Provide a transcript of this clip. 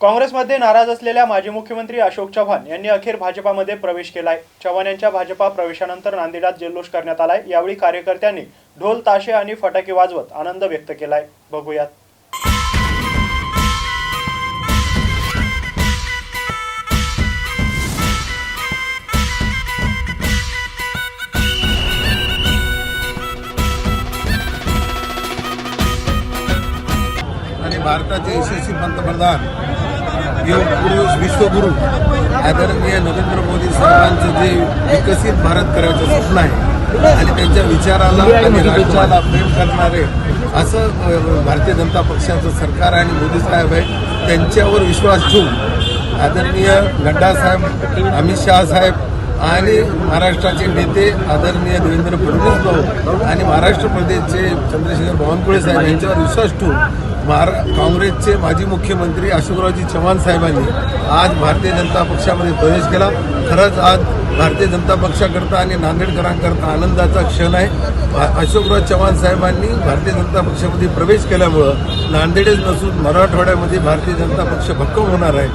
काँग्रेसमध्ये नाराज असलेल्या माजी मुख्यमंत्री अशोक चव्हाण यांनी अखेर भाजपामध्ये प्रवेश केलाय. चव्हाण यांच्या भाजपा प्रवेशानंतर नांदेडात जल्लोष करण्यात आलाय. यावेळी कार्यकर्त्यांनी ढोल ताशे आणि फटाके वाजवत आनंद व्यक्त केलाय. बघूयात. आणि भारताचे यशस्वी पंतप्रधान योग विश्वगुरु आदरणीय नरेंद्र मोदी साहेबांचं जे विकसित भारत करायचं स्वप्न आहे आणि त्यांच्या विचाराला आणि राज्याला प्रेम करणारे असं भारतीय जनता पक्षाचं सरकार आणि मोदी साहेब आहे त्यांच्यावर विश्वास ठेवून आदरणीय नड्डा साहेब अमित शहा साहेब आणि महाराष्ट्राचे नेते आदरणीय देवेंद्र फडणवीस भाऊ आणि महाराष्ट्र प्रदेशचे चंद्रशेखर बावनकुळे साहेब यांच्यावर विश्वास ठेवून महारा काँग्रेसचे माजी मुख्यमंत्री अशोकरावजी चव्हाण साहेबांनी आज भारतीय जनता पक्षामध्ये प्रवेश केला. खरंच आज भारतीय जनता पक्षाकरता आणि नांदेडकरांकरता आनंदाचा क्षण आहे. अशोकराव चव्हाण साहेबांनी भारतीय जनता पक्षामध्ये प्रवेश केल्यामुळं नांदेडच नसून मराठवाड्यामध्ये भारतीय जनता पक्ष भक्कम होणार आहे.